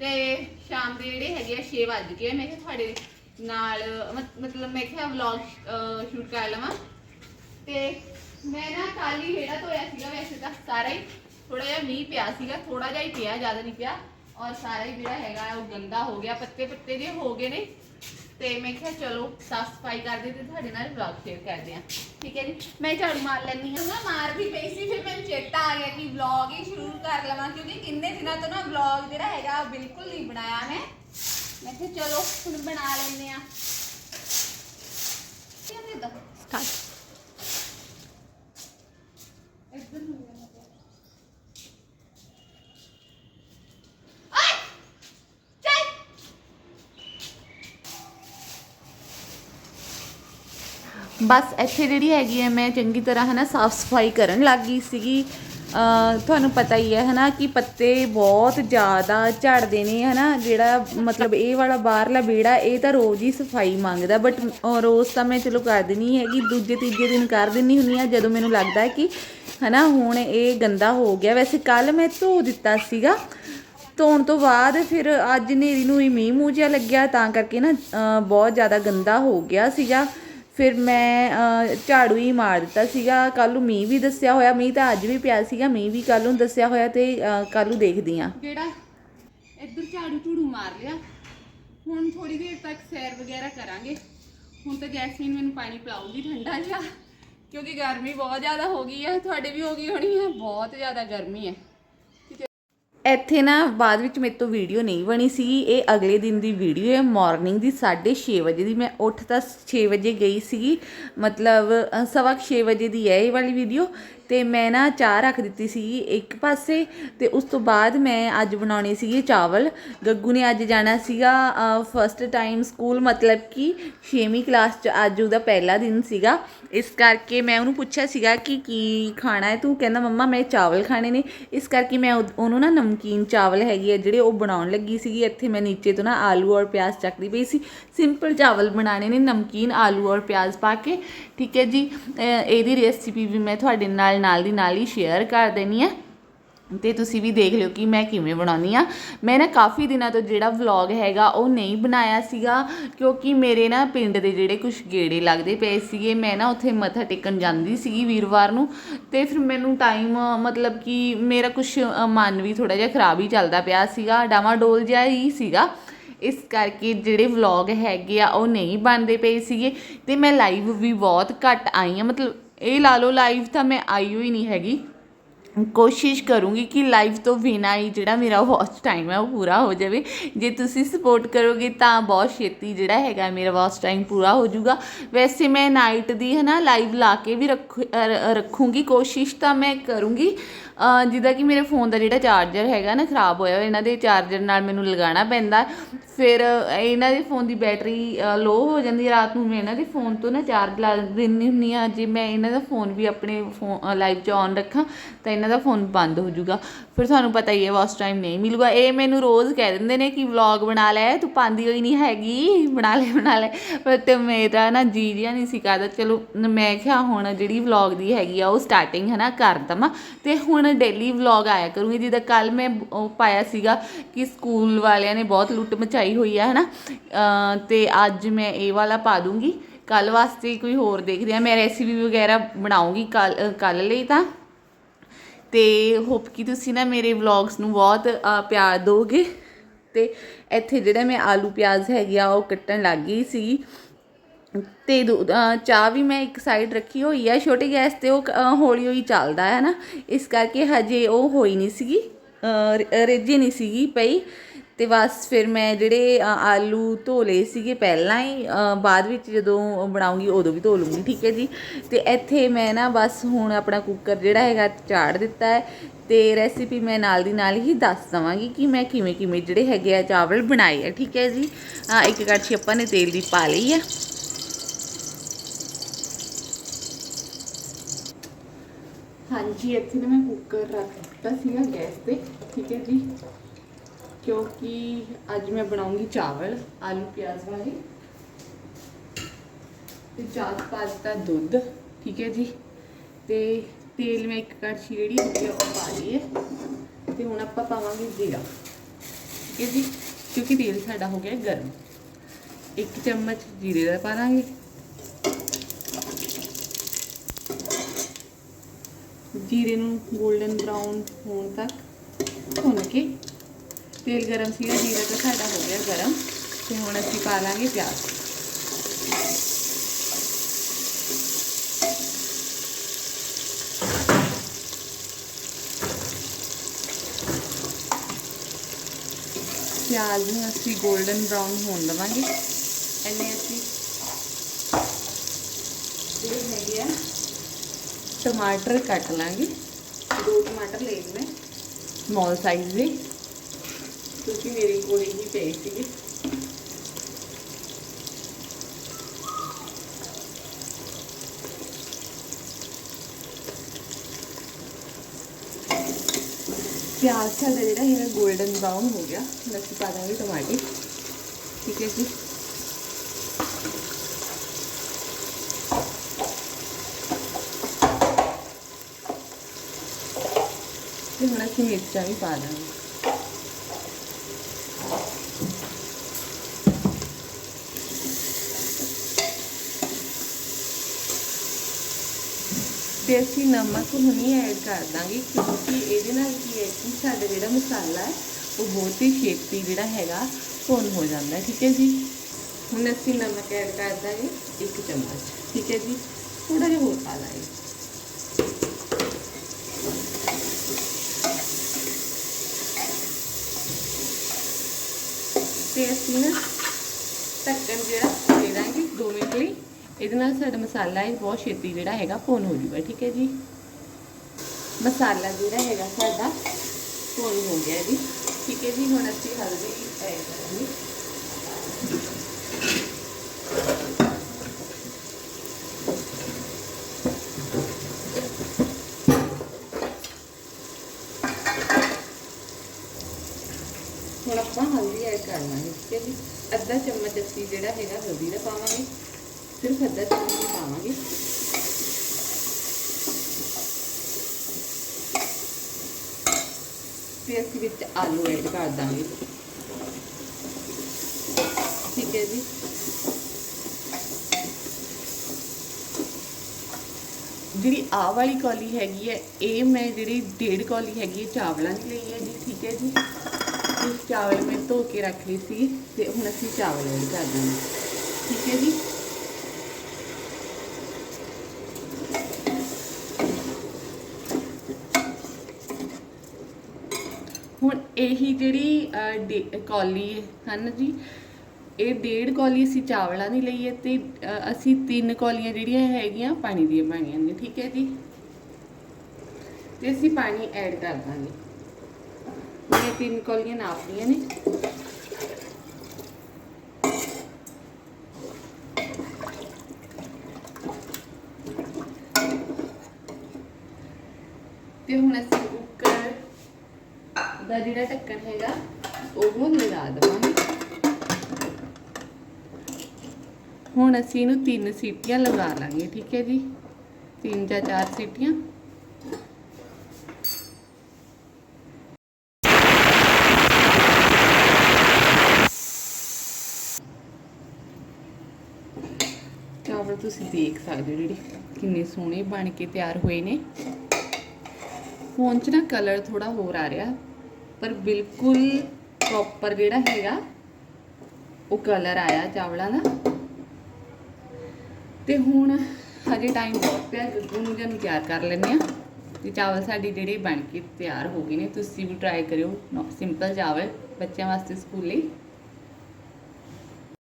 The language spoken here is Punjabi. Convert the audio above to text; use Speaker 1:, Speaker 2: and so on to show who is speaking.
Speaker 1: ਤੇ ਸ਼ਾਮ ਦੇ ਜਿਹੜੇ ਹੈਗੇ ਆ 6 ਵੱਜ ਗਏ ਆ। ਮੈਂ ਕਿਹਾ ਤੁਹਾਡੇ ਨਾਲ, ਮਤ- ਮਤਲਬ ਮੈਂ ਕਿਹਾ ਵਲੌਗ ਸ਼ੂਟ ਕਰ ਲਵਾਂ ਤੇ ਮੈਂ ਨਾ ਕੱਲ ਹੀ ਹੇੜਾ ਧੋਇਆ ਸੀਗਾ ਵੈਸੇ ਤਾਂ, ਸਾਰਾ ਹੀ ਥੋੜਾ ਜਿਹਾ ਮੀਂਹ ਪਿਆ ਸੀਗਾ ਥੋੜਾ ਜਿਹਾ ਹੀ ਪਿਆ, ਜ਼ਿਆਦਾ ਨਹੀਂ ਪਿਆ ਔਰ ਸਾਰਾ ਹੀ ਜਿਹੜਾ ਹੈਗਾ ਉਹ ਗੰਦਾ ਹੋ ਗਿਆ ਪੱਤੇ ਪੱਤੇ ਜੇ ਹੋ ਗਏ ਨੇ ਤੇ ਮੈਂ ਕਿਹਾ ਚਲੋ ਸਾਫ਼ ਸਫ਼ਾਈ ਕਰਦੇ ਤੇ ਤੁਹਾਡੇ ਨਾਲ ਵਲੌਗ ਸ਼ੇਅਰ ਕਰਦੇ ਆ ਠੀਕ ਹੈ ਜੀ? ਮੈਂ ਝਾੜੂ ਮਾਰ ਲੈਣੀ ਹਾਂ। ਨਾ ਮਾਰ ਵੀ ਪਈ ਸੀ ਫਿਰ ਮੈਨੂੰ ਚੇਤਾ ਆ ਗਿਆ ਕਿ ਵਲੌਗ ਹੀ ਸ਼ੁਰੂ ਕਰ ਲਵਾਂ ਕਿਉਂਕਿ ਕਿੰਨੇ ਦਿਨਾਂ ਤੋਂ ਨਾ ਵਲੌਗ ਜਿਹੜਾ ਹੈਗਾ ਉਹ ਬਿਲਕੁਲ ਨਹੀਂ ਬਣਾਇਆ ਮੈਂ। ਮੈਂ ਕਿਹਾ ਚਲੋ ਹੁਣ ਬਣਾ ਲੈਂਦੇ ਆ ਕਿਹਨੇ ਦਾ ਸਟਾਰਟ ਇੱਧਰ ਨੂੰ ਬਸ ਇੱਥੇ ਜਿਹੜੀ ਹੈਗੀ ਹੈ, ਮੈਂ ਚੰਗੀ ਤਰ੍ਹਾਂ ਹਨਾ ਸਾਫ਼ ਸਫ਼ਾਈ ਕਰਨ ਲੱਗ ਗਈ ਸੀਗੀ। ਤੁਹਾਨੂੰ ਪਤਾ ਹੀ ਹੈ ਹਨਾ ਕਿ ਪੱਤੇ ਬਹੁਤ ਜ਼ਿਆਦਾ ਝੜਦੇ ਨੇ ਹਨਾ, ਜਿਹੜਾ ਮਤਲਬ ਇਹ ਵਾਲਾ ਬਾਹਰਲਾ ਬੀੜਾ ਇਹ ਤਾਂ ਰੋਜ਼ ਹੀ ਸਫ਼ਾਈ ਮੰਗਦਾ। ਬਟ ਰੋਜ਼ ਤਾਂ ਮੈਂ ਚਲੋ ਕਰ ਦਿੰਨੀ ਹੈਗੀ, ਦੂਜੇ ਤੀਜੇ ਦਿਨ ਕਰ ਦਿੰਨੀ ਹੁੰਨੀ ਆ ਜਦੋਂ ਮੈਨੂੰ ਲੱਗਦਾ ਹੈ ਕਿ ਹਨਾ ਹੁਣ ਇਹ ਗੰਦਾ ਹੋ ਗਿਆ। ਵੈਸੇ ਕੱਲ ਮੈਂ ਧੋ ਦਿੱਤਾ ਸੀਗਾ। ਧੋਣ ਤੋਂ ਬਾਅਦ ਫਿਰ ਅੱਜ ਨੇਰੀ ਨੂੰ ਹੀ ਮੀਂਹ ਮੂੰਹ ਲੱਗਿਆ, ਤਾਂ ਕਰਕੇ ਨਾ ਬਹੁਤ ਜ਼ਿਆਦਾ ਗੰਦਾ ਹੋ ਗਿਆ ਸੀਗਾ। ਫਿਰ ਮੈਂ ਝਾੜੂ ਹੀ ਮਾਰ ਦਿੱਤਾ ਸੀਗਾ। ਕੱਲ ਨੂੰ ਮੀਂਹ ਵੀ ਦੱਸਿਆ ਹੋਇਆ, ਮੀਂਹ ਤਾਂ ਅੱਜ ਵੀ ਪਿਆ ਸੀਗਾ, ਮੀਂਹ ਵੀ ਕੱਲ ਨੂੰ ਦੱਸਿਆ ਹੋਇਆ ਤੇ ਕੱਲ ਨੂੰ ਦੇਖਦੀ ਆ ਜਿਹੜਾ ਇੱਧਰ ਝਾੜੂ ਝੂੜੂ ਮਾਰ ਲਿਆ, ਹੁਣ ਥੋੜੀ ਦੇਰ ਤੱਕ ਸੈਰ ਵਗੈਰਾ ਕਰਾਂਗੇ। ਹੁਣ ਤਾਂ ਜੈਸਮੀਨ ਮੈਨੂੰ ਪਾਣੀ ਪਿਲਾਉਗੀ ਠੰਡਾ ਜਿਹਾ, ਕਿਉਂਕਿ ਗਰਮੀ ਬਹੁਤ ਜ਼ਿਆਦਾ ਹੋ ਗਈ ਹੈ, ਤੁਹਾਡੇ ਵੀ ਹੋ ਗਈ ਹੋਣੀ ਹੈ, ਬਹੁਤ ਜ਼ਿਆਦਾ ਗਰਮੀ ਹੈ। ਇੱਥੇ ਨਾ ਬਾਅਦ ਵਿੱਚ ਮੇਰੇ ਤੋਂ ਵੀਡੀਓ ਨਹੀਂ ਬਣੀ ਸੀਗੀ ਇਹ ਅਗਲੇ ਦਿਨ ਦੀ ਵੀਡੀਓ ਹੈ। ਮਾਰਨਿੰਗ ਦੀ 6:30 ਵਜੇ ਦੀ। ਮੈਂ ਉੱਠ ਤਾਂ 6 ਵਜੇ ਗਈ ਸੀਗੀ ਮਤਲਬ ਅ, ਸਵਾ 6 ਵਜੇ ਦੀ ਹੈ ਇਹ ਵਾਲੀ ਵੀਡੀਓ। ਤੇ ਮੈਂ ਨਾ ਚਾਹ ਰੱਖ ਦਿੱਤੀ ਸੀਗੀ ਇੱਕ ਪਾਸੇ ਤੇ ਉਸ ਤੋਂ ਬਾਅਦ ਮੈਂ ਅੱਜ ਬਣਾਉਣੇ ਸੀਗੇ ਚਾਵਲ। ਗੱਗੂ ਨੇ ਅੱਜ ਜਾਣਾ ਸੀਗਾ ਫਸਟ ਟਾਈਮ ਸਕੂਲ ਮਤਲਬ ਕਿ 6ਵੀਂ ਕਲਾਸ ਚ ਅੱਜ ਉਹਦਾ ਪਹਿਲਾ ਦਿਨ ਸੀਗਾ। ਇਸ ਕਰਕੇ ਮੈਂ ਉਹਨੂੰ ਪੁੱਛਿਆ ਸੀਗਾ ਕਿ ਕੀ ਖਾਣਾ ਹੈ? ਤੂੰ ਕਹਿੰਦਾ, ਮੰਮਾ, ਮੈਂ ਚਾਵਲ ਖਾਣੇ ਨੇ। ਇਸ ਕਰਕੇ ਮੈਂ ਉਹ- ਉਹਨੂੰ ਨਾ ਨਮਕੀਨ ਚਾਵਲ ਹੈਗੇ ਆ ਜਿਹੜੇ ਉਹ ਬਣਾਉਣ ਲੱਗੀ ਸੀਗੀ। ਇੱਥੇ ਮੈਂ ਨੀਚੇ ਤੋਂ ਨਾ ਆਲੂ ਔਰ ਪਿਆਜ਼ ਚੱਕਦੀ ਪਈ ਸੀ। ਸਿੰਪਲ ਚਾਵਲ ਬਣਾਣੇ ਨੇ, ਨਮਕੀਨ, ਆਲੂ ਔਰ ਪਿਆਜ਼ ਪਾ ਕੇ। ਠੀਕ ਹੈ ਜੀ ਇਹਦੀ ਰੈਸਿਪੀ ਵੀ ਮੈਂ ਤੁਹਾਡੇ ਨਾਲ ਨਾਲ ਦੀ ਨਾਲ ਹੀ ਸ਼ੇਅਰ ਕਰ ਦੇਣੀ ਹੈ ਤੇ ਤੁਸੀਂ ਵੀ ਦੇਖ ਲਿਓ ਕਿ ਮੈਂ ਕਿਵੇਂ ਬਣਾਉਣੀ ਆ। ਮੈਂ ਨਾ ਕਾਫੀ ਦਿਨਾਂ ਤੋਂ ਜਿਹੜਾ ਵਲੌਗ ਹੈਗਾ, ਉਹ ਨਹੀਂ ਬਣਾਇਆ ਸੀਗਾ, ਕਿਉਂਕਿ ਮੇਰੇ ਨਾ ਪਿੰਡ ਦੇ ਜਿਹੜੇ ਕੁਝ ਗੇੜੇ ਲੱਗਦੇ ਪਏ ਸੀਗੇ, ਮੈਂ ਨਾ ਉੱਥੇ ਮੱਥਾ ਟੇਕਣ ਜਾਂਦੀ ਸੀਗੀ ਵੀਰਵਾਰ ਨੂੰ। ਤੇ ਫਿਰ ਮੈਨੂੰ ਟਾਈਮ ਮਤਲਬ ਕਿ ਮੇਰਾ ਕੁਝ ਮਨ ਵੀ ਥੋੜਾ ਜਿਹਾ ਖਰਾਬ ਹੀ ਚੱਲਦਾ ਪਿਆ ਸੀਗਾ। ਡਾਵਾਡੋਲ ਜਿਹਾ ਹੀ ਸੀਗਾ। ਇਸ ਕਰਕੇ ਜਿਹੜੇ ਵਲੌਗ ਹੈਗੇ ਆ, ਉਹ ਨਹੀਂ ਬਣਦੇ ਪਏ ਸੀਗੇ। ਤੇ ਮੈਂ ਲਾਈਵ ਵੀ ਬਹੁਤ ਘੱਟ ਆਈ ਆ, ਮਤਲਬ ਇਹ ਲਾ ਲਓ ਲਾਈਵ ਤਾਂ ਮੈਂ ਆਈ ਹੋਈ ਨਹੀਂ ਹੈਗੀ। ਕੋਸ਼ਿਸ਼ ਕਰੂੰਗੀ ਕਿ ਲਾਈਵ ਤੋਂ ਬਿਨਾਂ ਹੀ ਜਿਹੜਾ ਮੇਰਾ ਵਾਚ ਟਾਈਮ ਹੈ ਉਹ ਪੂਰਾ ਹੋ ਜਾਵੇ। ਜੇ ਤੁਸੀਂ ਸਪੋਰਟ ਕਰੋਗੇ ਤਾਂ ਬਹੁਤ ਛੇਤੀ ਜਿਹੜਾ ਹੈਗਾ ਮੇਰਾ ਵਾਚ ਟਾਈਮ ਪੂਰਾ ਹੋ ਜਾਊਗਾ। ਵੈਸੇ ਮੈਂ ਨਾਈਟ ਦੀ ਹੈ ਨਾ ਲਾਈਵ ਲਾ ਕੇ ਵੀ ਰੱਖੂ ਅ, ਰੱਖੂੰਗੀ। ਕੋਸ਼ਿਸ਼ ਤਾਂ ਮੈਂ ਕਰੂੰਗੀ। ਜਿੱਦਾਂ ਕਿ ਮੇਰੇ ਫੋਨ ਦਾ ਜਿਹੜਾ ਚਾਰਜਰ ਹੈਗਾ ਨਾ, ਖਰਾਬ ਹੋਇਆ ਇਹਨਾਂ ਦੇ ਚਾਰਜਰ ਨਾਲ ਮੈਨੂੰ ਲਗਾਉਣਾ ਪੈਂਦਾ। ਫਿਰ ਇਹਨਾਂ ਦੇ ਫੋਨ ਦੀ ਬੈਟਰੀ ਲੋ ਹੋ ਜਾਂਦੀ ਹੈ ਰਾਤ ਨੂੰ, ਮੈਂ ਇਹਨਾਂ ਦੇ ਫੋਨ ਤੋਂ ਨਾ ਚਾਰਜ ਲਾ ਦਿੰਦੀ ਹੁੰਦੀ ਆ ਜੇ ਮੈਂ ਇਹਨਾਂ ਦਾ ਫੋਨ ਵੀ ਆਪਣੇ ਫੋਨ ਲਾਈਵ 'ਚ ਔਨ ਰੱਖਾਂ, ਤਾਂ ਇਹਨਾਂ ਦਾ ਫੋਨ ਬੰਦ ਹੋ ਜਾਊਗਾ। ਫਿਰ ਤੁਹਾਨੂੰ ਪਤਾ ਹੀ ਹੈ ਵਾਸ ਟਾਈਮ ਨਹੀਂ ਮਿਲੂਗਾ। ਇਹ ਮੈਨੂੰ ਰੋਜ਼ ਕਹਿ ਦਿੰਦੇ ਨੇ ਕਿ ਵਲੌਗ ਬਣਾ ਲੈ, ਤੂੰ ਪਾਉਂਦੀ ਹੋਈ ਨਹੀਂ ਹੈਗੀ, ਬਣਾ ਲੈ ਬਣਾ ਲੈ। ਪਰ ਤੇ ਮੇਰਾ ਨਾ ਜੀ ਜਿਹਾ ਨਹੀਂ ਸੀ ਕਰਦਾ। ਚਲੋ, ਮੈਂ ਕਿਹਾ ਹੁਣ ਜਿਹੜੀ ਵਲੌਗ ਦੀ ਹੈਗੀ ਆ, ਉਹ ਸਟਾਰਟਿੰਗ ਹੈ ਨਾ, ਕਰ ਦਵਾਂ। ਤੇ ਹੁਣ ਡੇਲੀ ਵਲੌਗ ਆਇਆ ਕਰੂੰਗੀ ਜਿੱਦਾਂ ਕੱਲ ਮੈਂ ਉਹ ਪਾਇਆ ਸੀਗਾ ਕਿ ਸਕੂਲ ਵਾਲਿਆਂ ਨੇ ਬਹੁਤ ਲੁੱਟ ਮਚਾਈ ਹੋਈ ਆ ਹੈ ਨਾ ਅਹ ਤੇ ਅੱਜ ਮੈਂ ਇਹ ਵਾਲਾ ਪਾ ਦੂੰਗੀ। ਕੱਲ ਵਾਸਤੇ ਕੋਈ ਹੋਰ ਦੇਖਦੇ ਆ। ਮੈਂ ਰੈਸਿਪੀ ਵਗੈਰਾ ਬਣਾਉਂਗੀ ਕੱਲ ਕੱਲ ਲਈ ਤਾਂ। ਤੇ ਹੋਪ ਕਿ ਤੁਸੀਂ ਨਾ ਮੇਰੇ ਵਲੌਗਸ ਨੂੰ ਬਹੁਤ ਪਿਆਰ ਦਿਓਗੇ ਤੇ ਇੱਥੇ ਜਿਹੜਾ ਮੈਂ ਆਲੂ ਪਿਆਜ਼ ਹੈਗੇ ਆ, ਉਹ ਕੱਟਣ ਲੱਗ ਗਈ ਸੀ। ਤੇ ਦੂ- ਚਾਹ ਵੀ ਮੈਂ ਇੱਕ ਸਾਈਡ ਰੱਖੀ ਹੋਈ ਆ। ਛੋਟੇ ਗੈਸ ਤੇ ਉਹ ਅ, ਹੌਲੀ ਹੌਲੀ ਚੱਲਦਾ ਹੈ ਨਾ। ਇਸ ਕਰਕੇ ਹਜੇ ਉਹ ਹੋਈ ਨਹੀਂ ਸੀਗੀ। ਅ, ਨਹੀਂ ਸੀਗੀ ਪਈ। ਤੇ ਬਸ ਫਿਰ ਮੈਂ ਜਿਹੜੇ ਆਲੂ ਧੋ ਲਏ ਸੀਗੇ ਪਹਿਲਾਂ ਹੀ ਬਾਅਦ ਵਿੱਚ ਜਦੋਂ ਬਣਾਉਂਗੀ ਉਦੋਂ ਵੀ ਧੋ ਲੂੰਗੀ ਠੀਕ ਹੈ ਜੀ। ਤੇ ਇੱਥੇ ਮੈਂ ਨਾ ਬਸ ਹੁਣ ਆਪਣਾ ਕੁੱਕਰ ਜਿਹੜਾ ਹੈਗਾ ਚਾੜ ਦਿੱਤਾ ਹੈ। ਤੇ ਰੈਸਿਪੀ ਮੈਂ ਨਾਲ ਦੀ ਨਾਲ ਹੀ ਦੱਸ ਦਵਾਂਗੀ ਕਿ ਮੈਂ ਕਿਵੇਂ ਕਿਵੇਂ ਜਿਹੜੇ ਹੈਗੇ ਆ ਚਾਵਲ ਬਣਾਏ ਆ ਠੀਕ ਹੈ ਜੀ। ਇੱਕ ਕੜਛੀ ਆਪਾਂ ਨੇ ਤੇਲ ਦੀ ਪਾ ਲਈ ਹੈ ਹਾਂਜੀ, ਇੱਥੇ ਨਾ ਮੈਂ ਕੁੱਕਰ ਰੱਖ ਦਿੱਤਾ ਸੀਗਾ ਗੈਸ ਤੇ, ਠੀਕ ਹੈ ਜੀ। ਕਿਉਂਕਿ ਅੱਜ ਮੈਂ ਬਣਾਉਂਗੀ ਚਾਵਲ, ਆਲੂ ਪਿਆਜ਼ ਵਾਲੇ। ਤੇ ਚਾਰ 'ਚ ਪਾ ਦਿੱਤਾ ਦੁੱਧ, ਠੀਕ ਹੈ ਜੀ। ਤੇ ਤੇਲ ਮੈਂ ਇੱਕ ਕੜਛੀ ਜਿਹੜੀ ਹੈਗੀ ਆ ਉਹ ਪਾ ਲਈ ਹੈ ਤੇ ਹੁਣ ਆਪਾਂ ਪਾਵਾਂਗੇ ਜੀਰਾ,
Speaker 2: ਠੀਕ ਹੈ ਜੀ। ਕਿਉਂਕਿ ਤੇਲ ਸਾਡਾ ਹੋ ਗਿਆ ਗਰਮ। ਇੱਕ ਚਮਚ ਜੀਰੇ ਦਾ ਪਾ ਦਾਂਗੇ ਜੀਰੇ ਨੂੰ 골ਡਨ ਬਰਾਊਨ ਹੋਣ ਤੱਕ ਭੁੰਨ ਕੇ ਤੇਲ ਗਰਮ ਸੀਗਾ, ਜੀਰਾ ਤਾਂ ਸਾਡਾ ਹੋ ਗਿਆ ਗਰਮ ਤੇ ਹੁਣ ਅਸੀਂ ਪਾ ਲਾਂਗੇ ਪਿਆਜ਼। ਪਿਆਜ਼ ਨੂੰ ਅਸੀਂ 골ਡਨ ਬਰਾਊਨ ਹੋਣ ਦਵਾਂਗੇ। ਐਨੇ ਅਸੀਂ ਜਿਹੜੇ ਹੈਗੇ ਆ ਟਮਾਟਰ ਕੱਟ ਲਾਂਗੇ। ਦੋ ਟਮਾਟਰ ਲੈ ਮੈਂ। ਸਮਾਲ ਸਾਈਜ਼ ਦੇ। ਕਿਉਂਕਿ ਮੇਰੇ ਕੋਲ ਹੀ ਪਏ ਸੀਗੇ ਪਿਆਜ਼ ਸਾਡਾ ਜਿਹੜਾ ਹੈਗਾ 골ਡਨ ਬ੍ਰਾਊਨ ਹੋ ਗਿਆ। ਅਸੀਂ ਪਾ ਦਾਂਗੇ ਟਮਾਟਰ। ਠੀਕ ਹੈ ਜੀ। ਤੇ ਹੁਣ ਅਸੀਂ ਮਿਰਚਾਂ ਵੀ ਪਾ ਦਾਂਗੇ ਤੇ ਅਸੀਂ ਨਮਕ ਹੁਣੀ ਐਡ ਕਰ ਦਾਂਗੇ ਕਿਉਂਕਿ ਇਹਦੇ ਨਾਲ ਕੀ ਹੈ ਕਿ ਸਾਡਾ ਜਿਹੜਾ ਮਸਾਲਾ ਹੈ ਉਹ ਬਹੁਤ ਹੀ ਛੇਤੀ ਜਿਹੜਾ ਹੈਗਾ ਭੁੰਨ ਹੋ ਜਾਂਦਾ ਹੈ ਠੀਕ ਹੈ ਜੀ ਹੁਣ ਅਸੀਂ ਨਮਕ ਐਡ ਕਰ ਦਾਂਗੇ ਇੱਕ ਚਮਚ ਠੀਕ ਹੈ ਜੀ ਥੋੜਾ ਜਿਹਾ ਹੋਰ ਪਾ ਦਾਂਗੇ ਤੇ ਅਸੀਂ ਨਾ ਢੱਕਣ ਜਿਹੜਾ ਦੇ ਦਾਂਗੇ 2 ਮਿੰਟ ਲਈ ਇਹਦੇ ਨਾਲ ਸਾਡਾ ਮਸਾਲਾ ਹੈ ਬਹੁਤ ਛੇਤੀ ਜਿਹੜਾ ਹੈਗਾ ਭੁੰਨ ਹੋ ਜੂਗਾ ਠੀਕ ਹੈ ਜੀ? ਮਸਾਲਾ ਜਿਹੜਾ ਹੈਗਾ ਸਾਡਾ ਭੁੰਨ ਹੋ ਗਿਆ ਜੀ। ਠੀਕ ਹੈ ਜੀ, ਹੁਣ ਅਸੀਂ ਹਲਦੀ ਐਡ ਕਰਾਂਗੇ। ਹੁਣ ਆਪਾਂ ਹਲਦੀ ਐਡ ਕਰ ਲਾਂਗੇ ਠੀਕ ਹੈ ਜੀ? ਅੱਧਾ ਚਮਚ ਅਸੀਂ ਜਿਹੜਾ ਹੈਗਾ ਹਲਦੀ ਦਾ ਪਾਵਾਂਗੇ, ਸਿਰਫ ਅੱਧਾ ਚਮਚ ਹੀ ਪਾਵਾਂਗੇ। ਤੇ ਅਸੀਂ ਵਿੱਚ ਆਲੂ ਐਡ ਕਰ ਦਾਂਗੇ। ਠੀਕ ਹੈ ਜੀ। ਜਿਹੜੀ ਆ ਵਾਲੀ ਕੌਲੀ ਹੈਗੀ ਹੈ, ਇਹ ਮੈਂ ਜਿਹੜੀ ਡੇਢ ਕੌਲੀ ਹੈਗੀ ਹੈ, ਚਾਵਲਾਂ ਦੀ ਲਈ ਹੈ ਜੀ। ਠੀਕ ਹੈ ਜੀ। ਚਾਵਲ ਮੈਂ ਧੋ ਕੇ ਰੱਖ ਲਈ ਸੀ ਤੇ ਹੁਣ ਅਸੀਂ ਚਾਵਲ ਐਡ ਕਰ ਦਾਂਗੇ ਠੀਕ ਹੈ ਜੀ? ਹੁਣ ਇਹੀ ਜਿਹੜੀ ਅਹ, ਡੇ- ਕੌਲੀ ਹਨ ਜੀ ਇਹ ਡੇਢ ਕੌਲੀ ਅਸੀਂ ਚਾਵਲਾਂ ਦੀ ਲਈ ਹੈ ਤੇ ਅਸੀਂ ਤਿੰਨ ਕੌਲੀਆਂ ਜਿਹੜੀਆਂ ਹੈਗੀਆਂ ਪਾਣੀ ਦੀਆਂ ਪਾਣੀਆਂ ਨੇ। ਠੀਕ ਹੈ ਜੀ? ਤੇ ਅਸੀਂ ਪਾਣੀ ਐਡ ਕਰ ਦਾਂਗੇ। ਮੈਂ ਤਿੰਨ ਕੌਲੀਆਂ ਨਾਪਦੀਆਂ ਨੇ। ਤੇ ਹੁਣ ਅਸੀਂ ਕੁੱਕਰ ਦਾ ਜਿਹੜਾ ਢੱਕਣ ਹੈਗਾ ਉਹ ਲਗਾ ਦੇਵਾਂਗੇ। ਹੁਣ ਅਸੀਂ ਇਹਨੂੰ ਤਿੰਨ ਸੀਟੀਆਂ ਲਗਾ ਲਾਂਗੇ, ਠੀਕ ਹੈ ਜੀ? ਤਿੰਨ ਜਾਂ ਚਾਰ ਸੀਟੀਆਂ ਚਾਵਲ ਤੁਸੀਂ ਦੇਖ ਸਕਦੇ ਹੋ ਜਿਹੜੇ ਕਿੰਨੇ ਸੋਹਣੇ ਬਣ ਕੇ ਤਿਆਰ ਹੋਏ ਨੇ। ਫੋਨ 'ਚ ਨਾ ਕਲਰ ਥੋੜਾ ਹੋਰ ਆ ਰਿਹਾ, ਪਰ ਬਿਲਕੁਲ ਪ੍ਰੋਪਰ ਜਿਹੜਾ ਹੈਗਾ, ਉਹ ਕਲਰ ਆਇਆ ਚਾਵਲਾਂ ਦਾ। ਤੇ ਹੁਣ ਹਜੇ ਟਾਈਮ ਬਹੁਤ ਪਿਆ, ਗੱਗੂ ਨੂੰ ਜਨ ਤਿਆਰ ਕਰ ਲੈਂਦੇ ਆ ਤੇ ਚਾਵਲ ਸਾਡੇ ਜਿਹੜੇ ਬਣ ਕੇ ਤਿਆਰ ਹੋ ਗਏ ਨੇ, ਤੁਸੀਂ ਵੀ ਟਰਾਈ ਕਰਿਓ ਸਿੰਪਲ ਚਾਵਲ ਬੱਚਿਆਂ ਵਾਸਤੇ ਸਕੂਲੇ।